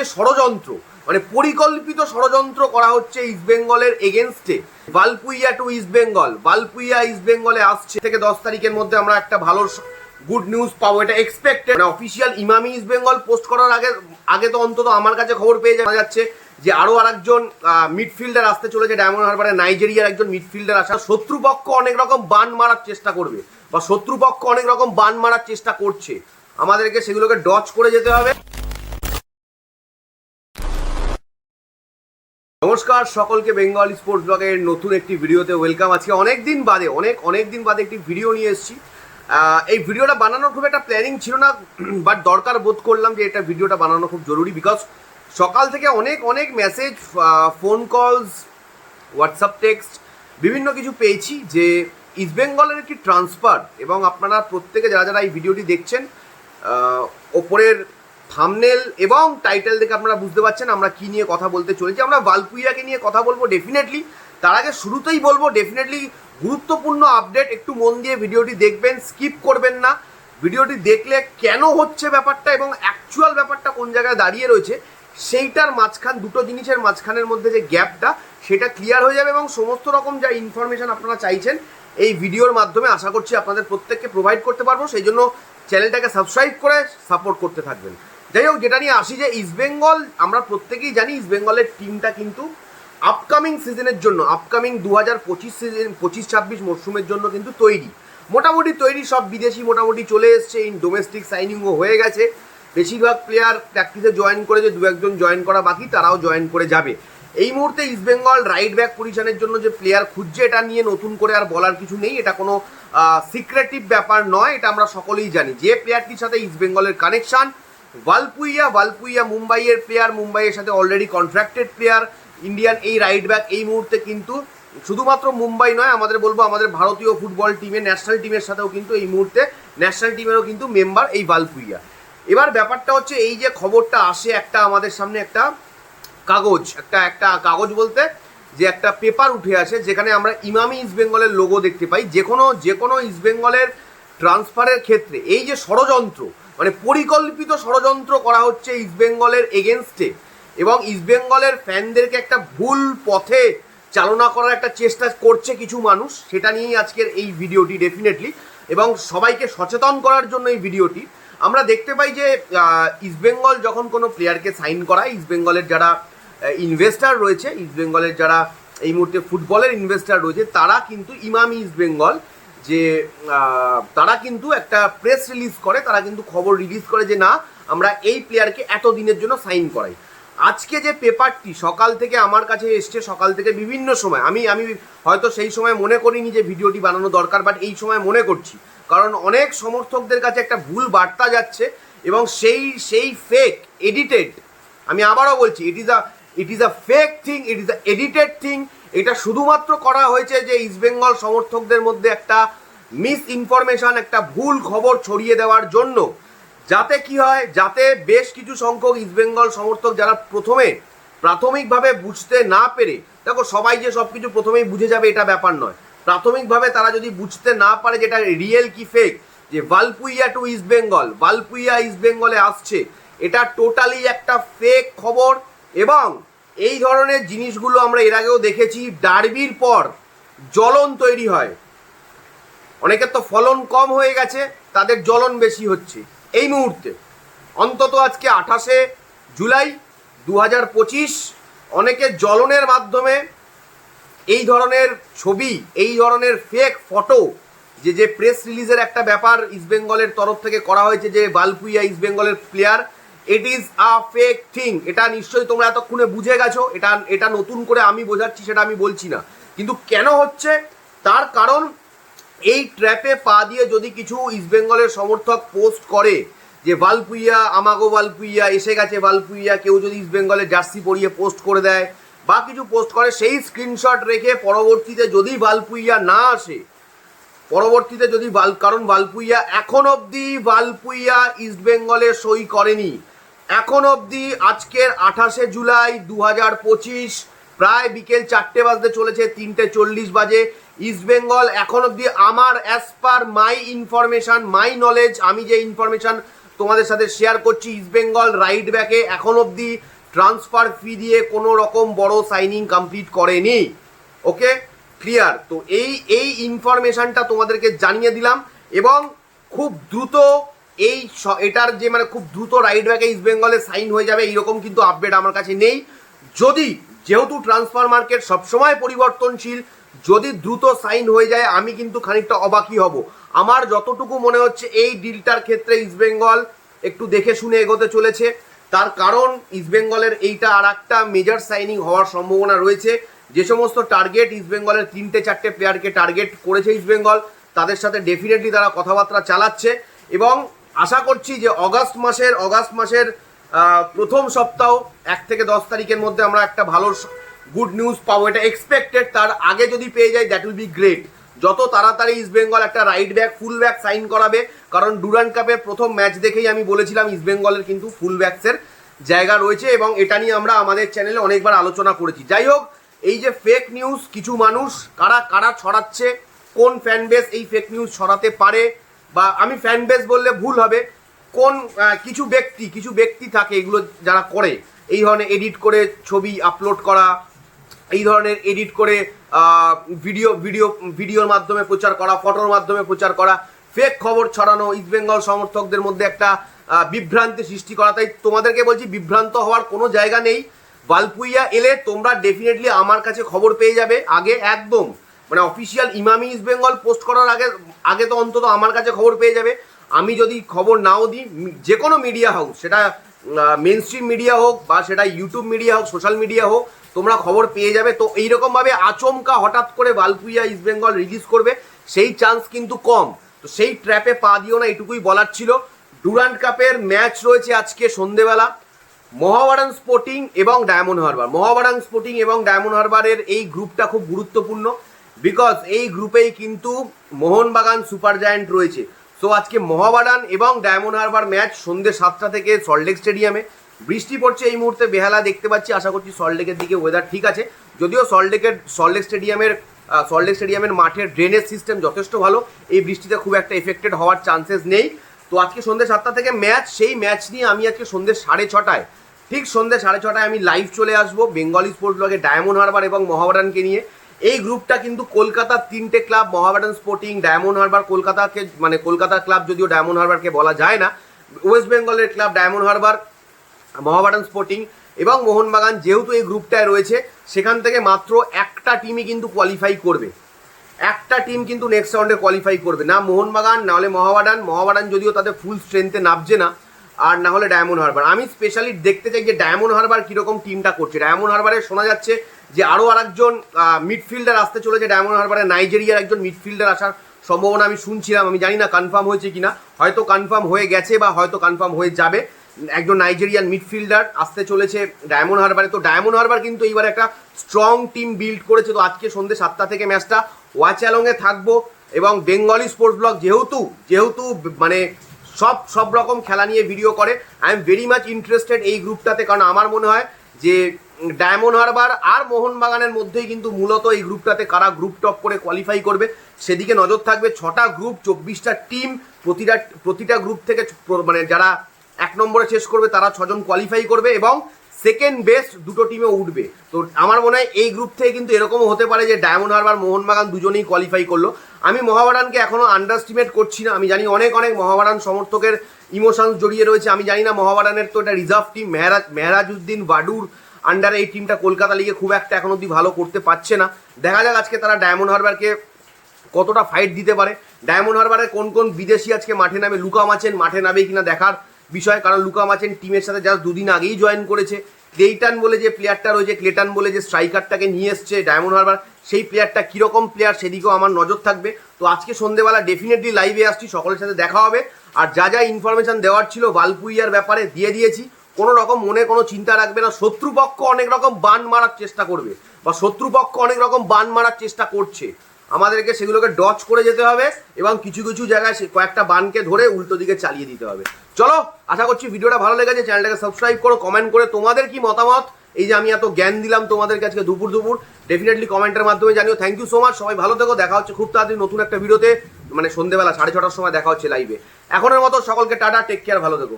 যে ষড়যন্ত্র মানে পরিকল্পিত ষড়যন্ত্র করা হচ্ছে ইস্ট বেঙ্গলের এগেনস্টে Balpuia to east Bengal Balpuia east বেঙ্গলে আসছে। থেকে দশ তারিখের মধ্যে আমরা একটা ভালো গুড নিউজ পাবো, এটা এক্সপেক্টেড মানে official Emami east Bengal post করার আগে আগে তো অন্তত আমার কাছে খবর পেয়ে জানা যাচ্ছে যে আরও আরেকজন মিডফিল্ডার আসতে চলেছে ডায়মন্ড হারবারে নাইজেরিয়ার একজন মিডফিল্ডার আসা। শত্রুপক্ষ অনেক রকম বান মারার চেষ্টা করবে বা শত্রুপক্ষ অনেক রকম বান মারার চেষ্টা করছে। আমাদেরকে সেগুলোকে ডচ করে যেতে হবে। নমস্কার, সকলকে বেঙ্গল স্পোর্টস ব্লগের নতুন একটি ভিডিওতে ওয়েলকাম। আজকে অনেক দিন বাদে, অনেক অনেক দিন বাদে একটি ভিডিও নিয়ে এসেছি। এই ভিডিওটা বানানোর খুব একটা প্ল্যানিং ছিল না বাট দরকার বোধ করলাম যে এটা ভিডিওটা বানানো খুব জরুরি বিকজ সকাল থেকে অনেক অনেক message phone calls WhatsApp text বিভিন্ন কিছু পেয়েছি যে ইস্টবেঙ্গলের একটি ট্রান্সফার এবং আপনারা প্রত্যেকে যারা যারা এই ভিডিওটি দেখছেন ওপরের থামনেল এবং টাইটেল দেখে আপনারা বুঝতে পারছেন আমরা কি নিয়ে কথা বলতে চলেছি। আমরা বালপুইয়াকে নিয়ে কথা বলব ডেফিনেটলি তার আগে শুরুতেই বলব ডেফিনেটলি গুরুত্বপূর্ণ আপডেট একটু মন দিয়ে ভিডিওটি দেখবেন স্কিপ করবেন না। ভিডিওটি দেখলে কেন হচ্ছে ব্যাপারটা এবং অ্যাকচুয়াল ব্যাপারটা কোন জায়গায় দাঁড়িয়ে রয়েছে, সেইটার মাঝখান, দুটো জিনিসের মাঝখানের মধ্যে যে গ্যাপটা সেটা ক্লিয়ার হয়ে যাবে এবং সমস্ত রকম যা ইনফরমেশন আপনারা চাইছেন, এই ভিডিওর মাধ্যমে আশা করছি আপনাদের প্রত্যেককে প্রোভাইড করতে পারব। সেই জন্য চ্যানেলটাকে সাবস্ক্রাইব করে সাপোর্ট করতে থাকবেন। যাই হোক যেটা নিয়ে আসি যে ইস্টবেঙ্গল আমরা প্রত্যেকেই জানি ইস্টবেঙ্গলের টিমটা কিন্তু আপকামিং সিজনের জন্য আপকামিং দু হাজার পঁচিশ সিজন পঁচিশ, ছাব্বিশ মরশুমের জন্য কিন্তু তৈরি। মোটামুটি তৈরি, সব বিদেশি মোটামুটি চলে এসছে ইন ডোমেস্টিক সাইনিংও হয়ে গেছে। বেশিরভাগ প্লেয়ার প্র্যাকটিসে জয়েন করে যে দু একজন জয়েন করা বাকি, তারাও জয়েন করে যাবে। এই মুহূর্তে ইস্টবেঙ্গল রাইট ব্যাক পজিশনের জন্য যে প্লেয়ার খুঁজছে, এটা নিয়ে নতুন করে আর বলার কিছু নেই। এটা কোনো সিক্রেটিভ ব্যাপার নয়, এটা আমরা সকলেই জানি। যে প্লেয়ারটির সাথে ইস্টবেঙ্গলের কানেকশন ভালপুইয়া ভালপুইয়া মুম্বাইয়ের প্লেয়ার মুম্বাইয়ের সাথে অলরেডি কন্ট্রাক্টেড প্লেয়ার ইন্ডিয়ান এই রাইট ব্যাক এই মুহূর্তে কিন্তু শুধুমাত্র মুম্বাই নয়, আমাদের বলব আমাদের ভারতীয় ফুটবল টিমের ন্যাশনাল টিমের সাথেও কিন্তু এই মুহূর্তে ন্যাশনাল টিমেরও কিন্তু মেম্বার এই ভালপুইয়া। এবার ব্যাপারটা হচ্ছে এই যে খবরটা আসে একটা আমাদের সামনে একটা কাগজ, একটা একটা কাগজ বলতে যে একটা পেপার উঠে আসে যেখানে আমরা ইমামি ইস্ট বেঙ্গলের লোগো দেখতে পাই। যে কোনো যে কোনো ইস্ট বেঙ্গলের ট্রান্সফারের ক্ষেত্রে এই যে ষড়যন্ত্র মানে পরিকল্পিত ষড়যন্ত্র করা হচ্ছে ইস্ট বেঙ্গলের এগেনস্টে এবং ইস্ট বেঙ্গলের ফ্যানদেরকে একটা ভুল পথে চালনা করার একটা চেষ্টা করছে কিছু মানুষ, সেটা নিয়েই আজকের এই ভিডিওটি ডেফিনেটলি এবং সবাইকে সচেতন করার জন্য এই ভিডিওটি। আমরা দেখতে পাই যে ইস্টবেঙ্গল যখন কোনো প্লেয়ারকে সাইন করায় ইস্টবেঙ্গলের যারা ইনভেস্টার রয়েছে ইস্টবেঙ্গলের যারা এই মুহূর্তে ফুটবলের ইনভেস্টার রয়েছে, তারা কিন্তু ইমামি ইস্টবেঙ্গল যে তারা কিন্তু একটা প্রেস রিলিজ করে, তারা কিন্তু খবর রিলিজ করে যে, না, আমরা এই প্লেয়ারকে এত দিনের জন্য সাইন করাই। আজকে যে পেপারটি সকাল থেকে আমার কাছে এসছে, সকাল থেকে বিভিন্ন সময়, আমি আমি হয়তো সেই সময় মনে করিনি যে ভিডিওটি বানানো দরকার বাট এই সময় মনে করছি। কারণ অনেক সমর্থকদের কাছে একটা ভুল বার্তা যাচ্ছে, এবং সেই সেই ফেক এডিটেড আমি আবারও বলছি it is a it is a fake thing it is a edited thing এটা শুধুমাত্র করা হয়েছে যে ইস্টবেঙ্গল সমর্থকদের মধ্যে একটা মিস ইনফরমেশন একটা ভুল খবর ছড়িয়ে দেওয়ার জন্য। যাতে কি হয়, যাতে বেশ কিছু সংখ্যক ইস্টবেঙ্গল সমর্থক যারা প্রথমে প্রাথমিকভাবে বুঝতে না পেরে, দেখো সবাই যে সব কিছু প্রথমেই বুঝে যাবে এটা ব্যাপার নয়। প্রাথমিকভাবে তারা যদি বুঝতে না পারে যেটা রিয়েল কি ফেক যে Balpuia to east Bengal Balpuia east বেঙ্গলে আসছে, এটা টোটালি একটা ফেক খবর এবং এই ধরনের জিনিসগুলো আমরা এর আগেও দেখেছি, ডার্বির পর জ্বলন তৈরি হয়। অনেকের তো ফলন কম হয়ে গেছে, তাদের জ্বলন বেশি হচ্ছে। এই মুহূর্তে, অন্তত আজকে আঠাশে জুলাই দু হাজার পঁচিশ অনেকের জ্বলনের মাধ্যমে এই ধরনের ছবি, এই ধরনের ফেক ফটো যে যে প্রেস রিলিজের একটা ব্যাপার ইস্টবেঙ্গলের তরফ থেকে করা হয়েছে, যে বালপুইয়া ইস্টবেঙ্গলের player it is a fake thing এটা নিশ্চয়ই তোমরা এতক্ষণে বুঝে গেছো। এটা এটা নতুন করে আমি বোঝাচ্ছি, সেটা আমি বলছি না। কিন্তু কেন হচ্ছে? তার কারণ, এই ট্র্যাপে পা দিয়ে যদি কিছু ইস্টবেঙ্গলের সমর্থক পোস্ট করে যে, ভালপুইয়া, আমাগো ভালপুইয়া, এসে গেছে ভালপুইয়া, কেউ যদি ইস্টবেঙ্গলের জার্সি পরিয়ে পোস্ট করে দেয় বা কিছু পোস্ট করে, সেই স্ক্রিনশট রেখে পরবর্তীতে যদি ভালপুইয়া না আসে পরবর্তীতে যদি বাল কারণ বালপুইয়া এখন অবধি বালপুইয়া ইস্টবেঙ্গলে সই করেনি। এখন অবধি আজকের আঠাশে জুলাই দু হাজার পঁচিশ প্রায় বিকেল চারটে বাজতে চলেছে, তিনটে চল্লিশ বাজে। ইস্টবেঙ্গল এখন অবধি আমার as per my information my knowledge আমি যে ইনফরমেশন তোমাদের সাথে শেয়ার করছি, ইস্ট বেঙ্গল রাইট ব্যাকে এখন অবধি ট্রান্সফার ফি দিয়ে কোনো রকম বড় সাইনিং কমপ্লিট করেনি। ওকে ক্লিয়ার তো এই এই ইনফরমেশনটা তোমাদেরকে জানিয়ে দিলাম এবং খুব দ্রুত এই এটার যে মানে খুব দ্রুত রাইট ব্যাকে ইস্ট বেঙ্গলে সাইন হয়ে যাবে, এইরকম কিন্তু আপডেট আমার কাছে নেই। যদি যেহেতু ট্রান্সফার মার্কেট সবসময় পরিবর্তনশীল, যদি দ্রুত সাইন হয়ে যায়, আমি কিন্তু খানিকটা অবাকই হব। আমার যতটুকু মনে হচ্ছে, এই ডিলটার ক্ষেত্রে ইস্টবেঙ্গল একটু দেখে শুনে এগোতে চলেছে। তার কারণ ইস্টবেঙ্গলের এইটা আর একটা মেজর সাইনিং হওয়ার সম্ভাবনা রয়েছে। যে সমস্ত টার্গেট ইস্টবেঙ্গলের তিনটে চারটে প্লেয়ারকে টার্গেট করেছে ইস্টবেঙ্গল তাদের সাথে ডেফিনেটলি তারা কথাবার্তা চালাচ্ছে এবং আশা করছি যে অগাস্ট মাসের অগাস্ট মাসের প্রথম সপ্তাহ, এক থেকে দশ তারিখের মধ্যে আমরা একটা ভালো গুড নিউজ পাবো। এটা এক্সপেক্টেড তার আগে যদি পেয়ে যাই দ্যাট উইল বি গ্রেট যত তাড়াতাড়ি ইস্ট বেঙ্গল একটা right back full back sign করাবে, কারণ ডুরান কাপের প্রথম ম্যাচ দেখেই আমি বলেছিলাম ইস্ট বেঙ্গলের কিন্তু ফুল ব্যাকসের জায়গা রয়েছে এবং এটা নিয়ে আমরা আমাদের চ্যানেলে অনেকবার আলোচনা করেছি। যাই হোক এই যে ফেক নিউজ কিছু মানুষ কারা কারা ছড়াচ্ছে, কোন ফ্যান বেস এই ফেক নিউজ ছড়াতে পারে, বা আমি ফ্যান বেস বললে ভুল হবে, কোন কিছু ব্যক্তি কিছু ব্যক্তি থাকে এগুলো যারা করে, এই ধরনের এডিট করে ছবি আপলোড করা, এই ধরনের এডিট করে ভিডিও ভিডিও ভিডিওর মাধ্যমে প্রচার করা ফটোর মাধ্যমে প্রচার করা ফেক খবর ছড়ানো ইস্টবেঙ্গল সমর্থকদের মধ্যে একটা বিভ্রান্তি সৃষ্টি করা, তাই তোমাদেরকে বলছি বিভ্রান্ত হওয়ার কোনো জায়গা নেই। বালপুইয়া এলে তোমরা ডেফিনেটলি আমার কাছে খবর পেয়ে যাবে। আগে একদম মানে official Emami east Bengal post করার আগে আগে তো অন্তত আমার কাছে খবর পেয়ে যাবে। আমি যদি খবর নাও দিই যে কোনো মিডিয়া হোক, সেটা মেন স্ট্রিম মিডিয়া হোক বা সেটা ইউটিউব মিডিয়া হোক সোশ্যাল মিডিয়া হোক, তোমরা খবর পেয়ে যাবে। তো এইরকমভাবে আচমকা হঠাৎ করে বালপুইয়া ইস্ট বেঙ্গল রিলিজ করবে, সেই চান্স কিন্তু কম। তো সেই ট্র্যাপে পা দিও না, এটুকুই বলার ছিল। ডুরান্ট কাপের ম্যাচ রয়েছে আজকে সন্ধেবেলা। মহাবারান স্পোর্টিং এবং ডায়মন্ড হারবার। মহাবারান স্পোর্টিং এবং ডায়মন্ড হারবারের এই গ্রুপটা খুব গুরুত্বপূর্ণ বিকজ এই গ্রুপেই কিন্তু মোহনবাগান সুপার জায়ান্ট রয়েছে। সো আজকে মহাবারান এবং ডায়মন্ড হারবার ম্যাচ সন্ধ্যে সাতটা থেকে সল্টলেক স্টেডিয়ামে বৃষ্টি পড়ছে এই মুহূর্তে, বেহালা দেখতে পাচ্ছি, আশা করছি সল্টলেকের দিকে ওয়েদার ঠিক আছে। যদিও সল্টলেকের সল্টলেক স্টেডিয়ামের সল্টলেক স্টেডিয়ামের মাঠের ড্রেনেজ সিস্টেম যথেষ্ট ভালো। এই বৃষ্টিতে খুব একটা এফেক্টেড হওয়ার চান্সেস নেই। তো আজকে সন্ধ্যে সাতটা থেকে ম্যাচ সেই ম্যাচ নিয়ে আমি আজকে সন্ধ্যে সাড়ে ছটায়, ঠিক সন্ধ্যে সাড়ে ছটায় আমি লাইভ চলে আসব বেঙ্গলি স্পোর্টস ব্লগে ডায়মন্ড হারবার এবং মহাবারানকে নিয়ে। এই গ্রুপটা কিন্তু কলকাতার তিনটে ক্লাব মহাবারান স্পোর্টিং ডায়মন্ড হারবার কলকাতাকে মানে কলকাতার ক্লাব যদিও ডায়মন্ড হারবারকে বলা যায় না ওয়েস্ট বেঙ্গলের ক্লাব ডায়মন্ড হারবার মহাবারান স্পোর্টিং এবং মোহনবাগান যেহেতু এই গ্রুপটায় রয়েছে, সেখান থেকে মাত্র একটা টিমই কিন্তু কোয়ালিফাই করবে। একটা টিম কিন্তু নেক্সট রাউন্ডে কোয়ালিফাই করবে। না মোহনবাগান, না হলে মহাবাডান। মহাবাডান যদিও তাদের ফুল স্ট্রেংথে নামছে না, আর না হলে ডায়মন্ড হারবার আমি স্পেশালি দেখতে চাই যে ডায়মন্ড হারবার কীরকম টিমটা করছে। ডায়মন্ড হারবারে শোনা যাচ্ছে যে আরও আরেকজন মিডফিল্ডার আসতে চলেছে ডায়মন্ড হারবারে নাইজেরিয়ার একজন মিডফিল্ডার আসার সম্ভাবনা আমি শুনছিলাম। আমি জানি না কনফার্ম হয়েছে কিনা। হয়তো কনফার্ম হয়ে গেছে বা হয়তো কনফার্ম হয়ে যাবে। একজন নাইজেরিয়ান মিডফিল্ডার আসতে চলেছে ডায়মন্ড হারবারে তো ডায়মন্ড হারবার কিন্তু এইবার একটা স্ট্রং টিম বিল্ড করেছে। তো আজকে সন্ধ্যে সাতটা থেকে ম্যাচটা ওয়াচ অ্যালংয়ে থাকব এবং বেঙ্গলি স্পোর্টস ব্লগ যেহেতু যেহেতু মানে সব সব রকম খেলা নিয়ে ভিডিও করে I am very much interested এই গ্রুপটাতে কারণ আমার মনে হয় যে ডায়মন্ড হারবার আর মোহনবাগানের মধ্যেই কিন্তু মূলত এই গ্রুপটাতে কারা গ্রুপ টপ করে কোয়ালিফাই করবে, সেদিকে নজর থাকবে ছটা গ্রুপ চব্বিশটা টিম প্রতিটা প্রতিটা গ্রুপ থেকে মানে যারা এক নম্বরে শেষ করবে তারা ছজন কোয়ালিফাই করবে এবং সেকেন্ড বেস্ট দুটো টিমে উঠবে। তো আমার মনে হয় এই গ্রুপ থেকে কিন্তু এরকমও হতে পারে যে ডায়মন্ড হারবার মোহনবাগান দুজনেই কোয়ালিফাই করল। আমি মহাবারানকে এখনও আন্ডারস্টিমেট করছি না। আমি জানি অনেক অনেক মহাবারান সমর্থকের ইমোশনস জড়িয়ে রয়েছে। আমি জানি না মহাবারানের তো এটা রিজার্ভ টিম মেহরাজ, মেহরাজউদ্দিন বাডুর আন্ডারে এই টিমটা কলকাতা লিগে খুব একটা এখন অব্দি ভালো করতে পারছে না। দেখা যাক আজকে তারা ডায়মন্ড হারবারকে কতটা ফাইট দিতে পারে। ডায়মন্ড হারবারে কোন কোন বিদেশি আজকে মাঠে নামে? লুকা মাছেন মাঠে নামে কিনা দেখার বিষয়, কারণ লুকা মাছেন টিমের সাথে জাস্ট দুদিন আগেই জয়েন করেছে। ক্লেইটান বলে যে প্লেয়ারটা রয়েছে ক্লেটান বলে যে স্ট্রাইকারটাকে নিয়ে এসছে ডায়মন্ড হারবার সেই প্লেয়ারটা কীরকম প্লেয়ার সেদিকেও আমার নজর থাকবে। তো আজকে সন্ধেবেলা ডেফিনেটলি লাইভে আসছি, সকলের সাথে দেখা হবে। আর যা যা ইনফরমেশন দেওয়ার ছিল বালপুইয়ার ব্যাপারে দিয়ে দিয়েছি। কোনো রকম মনে, কোনো চিন্তা রাখবে না। শত্রুপক্ষ অনেক রকম বান মারার চেষ্টা করবে, বা শত্রুপক্ষ অনেক রকম বান মারার চেষ্টা করছে। আমাদেরকে সেগুলোকে ডচ করে যেতে হবে এবং কিছু কিছু জায়গায় কয়েকটা বানকে ধরে উল্টো দিকে চালিয়ে দিতে হবে। চলো, আশা করছি ভিডিওটা ভালো লেগেছে। চ্যানেলটাকে সাবস্ক্রাইব করো কমেন্ট করে তোমাদের কি মতামত? এই যে আমি এত জ্ঞান দিলাম তোমাদের আজকে দুপুর দুপুর ডেফিনেটলি কমেন্টের মাধ্যমে জানিও। থ্যাংক ইউ সো মাচ সবাই ভালো থেকো, দেখা হচ্ছে খুব তাড়াতাড়ি নতুন একটা ভিডিওতে মানে সন্ধ্যেবেলা সাড়ে ছটার সময় দেখা হচ্ছে লাইভে এখনের মতো সকলকে টাটা টেক কেয়ার ভালো থেকো।